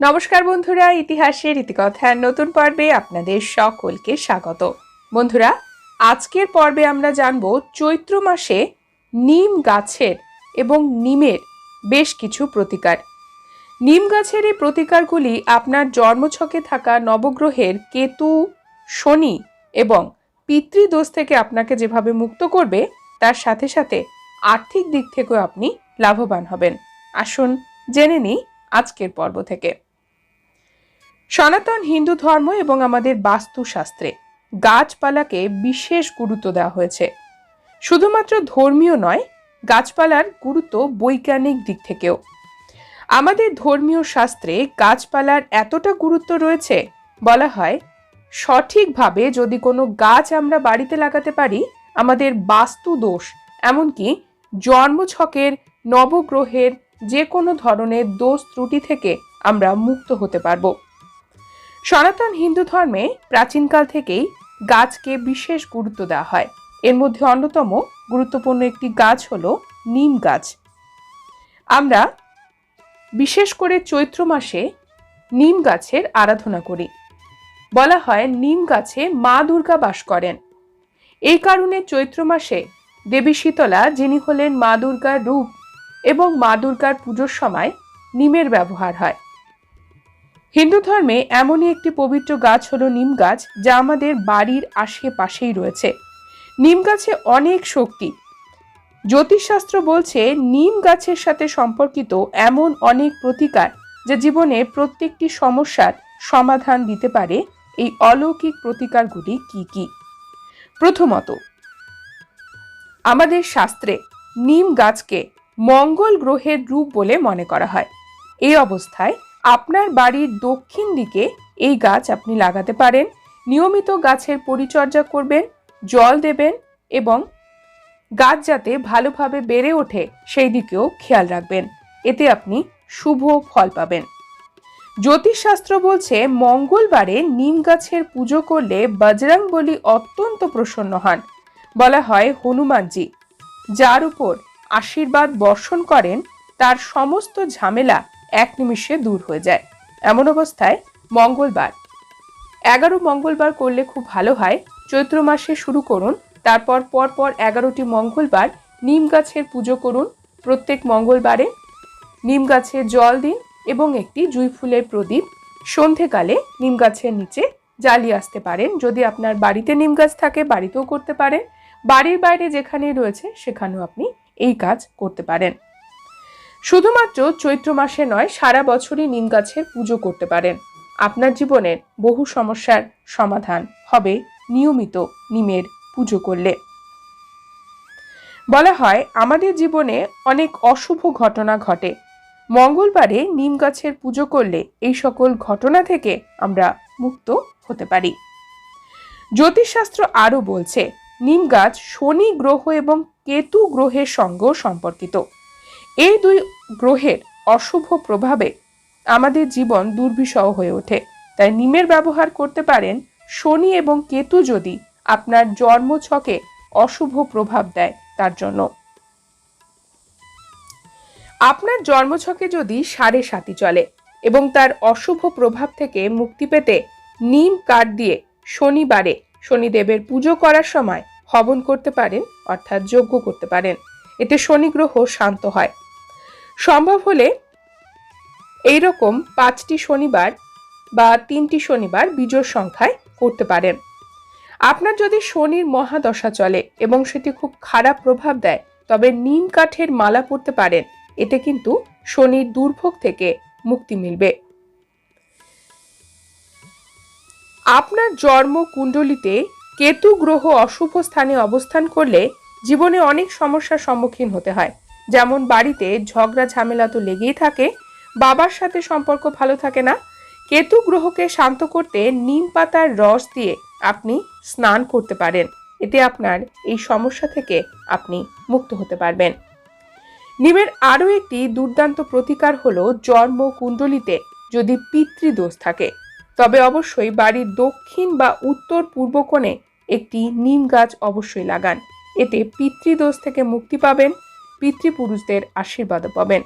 নমস্কার বন্ধুরা, ইতিহাসের ইতিকথার নতুন পর্বে আপনাদের সকলকে স্বাগত। বন্ধুরা, আজকের পর্বে আমরা জানব চৈত্র মাসে নিম গাছের এবং নিমের বেশ কিছু প্রতিকার। নিম গাছের এই প্রতিকারগুলি আপনার জন্মছকে থাকা নবগ্রহের কেতু, শনি এবং পিতৃদোষ থেকে আপনাকে যেভাবে মুক্ত করবে, তার সাথে সাথে আর্থিক দিক থেকেও আপনি লাভবান হবেন। আসুন জেনে নিই আজকের পর্ব থেকে। সনাতন হিন্দু ধর্ম এবং আমাদের বাস্তুশাস্ত্রে গাছপালাকে বিশেষ গুরুত্ব দেওয়া হয়েছে। শুধুমাত্র ধর্মীয় নয়, গাছপালার গুরুত্ব বৈজ্ঞানিক দিক থেকেও। আমাদের ধর্মীয় শাস্ত্রে গাছপালার এতটা গুরুত্ব রয়েছে, বলা হয়, সঠিকভাবে যদি কোনো গাছ আমরা বাড়িতে লাগাতে পারি, আমাদের বাস্তু দোষ, এমনকি জন্মছকের, নবগ্রহের যে কোনো ধরনের দোষ ত্রুটি থেকে আমরা মুক্ত হতে পারব। সনাতন হিন্দু ধর্মে প্রাচীনকাল থেকেই গাছকে বিশেষ গুরুত্ব দেওয়া হয়। এর মধ্যে অন্যতম গুরুত্বপূর্ণ একটি গাছ হল নিম গাছ। আমরা বিশেষ করে চৈত্র মাসে নিম গাছের আরাধনা করি। বলা হয় নিম গাছে মা দুর্গা বাস করেন। এই কারণে চৈত্র মাসে দেবী শীতলা, যিনি হলেন মা দুর্গার রূপ এবং মা দুর্গার পুজোর সময় নিমের ব্যবহার হয়। হিন্দু ধর্মে এমনই একটি পবিত্র গাছ হলো নিম গাছ, যা আমাদের বাড়ির আশেপাশেই রয়েছে। নিম গাছে অনেক শক্তি। জ্যোতিষশাস্ত্র বলছে নিম গাছের সাথে সম্পর্কিত এমন অনেক প্রতিকার, যা জীবনে প্রত্যেকটি সমস্যার সমাধান দিতে পারে। এই অলৌকিক প্রতিকারগুলি কি কি? প্রথমত, আমাদের শাস্ত্রে নিম গাছকে মঙ্গল গ্রহের রূপ বলে মনে করা হয়। এই অবস্থায় আপনার বাড়ির দক্ষিণ দিকে এই গাছ আপনি লাগাতে পারেন। নিয়মিত গাছের পরিচর্যা করবেন, জল দেবেন এবং গাছ যাতে ভালোভাবে বেড়ে ওঠে সেই দিকেও খেয়াল রাখবেন। এতে আপনি শুভ ফল পাবেন। জ্যোতিষশাস্ত্র বলছে, মঙ্গলবারে নিম গাছের পুজো করলে বজরং বলি অত্যন্ত প্রসন্ন হন। বলা হয় হনুমানজি, যার উপর আশীর্বাদ বর্ষণ করেন, তার সমস্ত ঝামেলা এক নিমিষে দূর হয়ে যায়। এমন অবস্থায় মঙ্গলবার। এগারো মঙ্গলবার করলে খুব ভালো হয়। চৈত্র মাসে শুরু করুন, তারপর পর পর এগারোটি মঙ্গলবার নিম গাছের পুজো করুন। প্রত্যেক মঙ্গলবারে নিম গাছে জল দিন এবং একটি জুই ফুলের প্রদীপ। সন্ধেকালে নিম গাছের নিচে জ্বালিয়ে আসতে পারেন। যদি আপনার বাড়িতে নিম গাছ থাকে, বাড়িতেও করতে পারেন। বাড়ির বাইরে যেখানেই রয়েছে, সেখানেও আপনি এই কাজ করতে পারেন। শুধুমাত্র চৈত্র মাসে নয়, সারা বছরই নিম গাছের পুজো করতে পারেন। আপনার জীবনের বহু সমস্যার সমাধান হবে নিয়মিত নিমের পুজো করলে। বলা হয়, আমাদের জীবনে অনেক অশুভ ঘটনা ঘটে। মঙ্গলবারে নিম গাছের পুজো করলে এই সকল ঘটনা থেকে আমরা মুক্ত হতে পারি। জ্যোতিষশাস্ত্র আরও বলছে, নিম গাছ শনি গ্রহ এবং কেতু গ্রহের সঙ্গেও সম্পর্কিত। এই দুই গ্রহের অশুভ প্রভাবে আমাদের জীবন দুর্বিষহ হয়ে ওঠে। তাই নিমের ব্যবহার করতে পারেন, শনি এবং কেতু যদি আপনার জন্মছকে অশুভ প্রভাব দেয় তার জন্য। আপনার জন্মছকে যদি সাড়ে সাতি চলে এবং তার অশুভ প্রভাব থেকে মুক্তি পেতে নিম কাঠ দিয়ে শনিবারে শনিদেবের পুজো করার সময় হবন করতে পারেন, অর্থাৎ যজ্ঞ করতে পারেন। এতে শনি গ্রহ শান্ত হয়। সম্ভব হলে এই রকম পাঁচটি শনিবার বা তিনটি শনিবার বিজোর সংখ্যায় করতে পারেন। আপনার যদি শনির মহাদশা চলে এবং সেটি খুব খারাপ প্রভাব দেয়, তবে নিম কাঠের মালা পরতে পারেন। এতে কিন্তু শনির দুর্ভোগ থেকে মুক্তি মিলবে। আপনার জন্ম কুণ্ডলিতে কেতু গ্রহ অশুভ স্থানে অবস্থান করলে জীবনে অনেক সমস্যার সম্মুখীন হতে হয়। যেমন বাড়িতে ঝগড়া ঝামেলা তো লেগেই থাকে, বাবার সাথে সম্পর্ক ভালো থাকে না। কেতু গ্রহকে শান্ত করতে নিম পাতার রস দিয়ে আপনি স্নান করতে পারেন। এতে আপনার এই সমস্যা থেকে আপনি মুক্ত হতে পারবেন। নিমের আরও একটি দুর্দান্ত প্রতিকার হলো জন্ম কুণ্ডলিতে যদি পিতৃদোষ থাকে। তবে অবশ্যই বাড়ির দক্ষিণ বা উত্তর পূর্ব কোণে একটি নিম গাছ অবশ্যই লাগান। এতে পিতৃদোষ থেকে মুক্তি পাবেন। পিতৃপুরুষদের আশীর্বাদ পাবেন।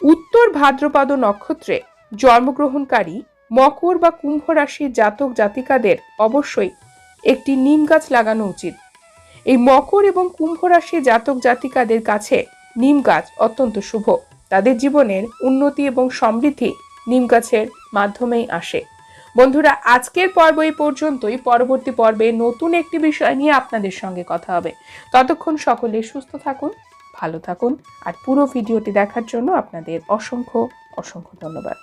উত্তর ভাদ্রপাদ নক্ষত্রে জন্মগ্রহণকারী মকর বা কুম্ভ রাশির জাতক জাতিকাদের অবশ্যই একটি নিম গাছ লাগানো উচিত। এই মকর এবং কুম্ভ রাশির জাতক জাতিকাদের কাছে নিম গাছ অত্যন্ত শুভ। তাদের জীবনের উন্নতি এবং সমৃদ্ধি নিম গাছের মাধ্যমেই আসে। বন্ধুরা, আজকের পর্ব এই পর্যন্তই। পরবর্তী পর্বে নতুন একটি বিষয় নিয়ে আপনাদের সঙ্গে কথা হবে। ততক্ষণ সকলে সুস্থ থাকুন ভালো থাকুন। আর পুরো ভিডিওটি দেখার জন্য আপনাদের অসংখ্য অসংখ্য ধন্যবাদ।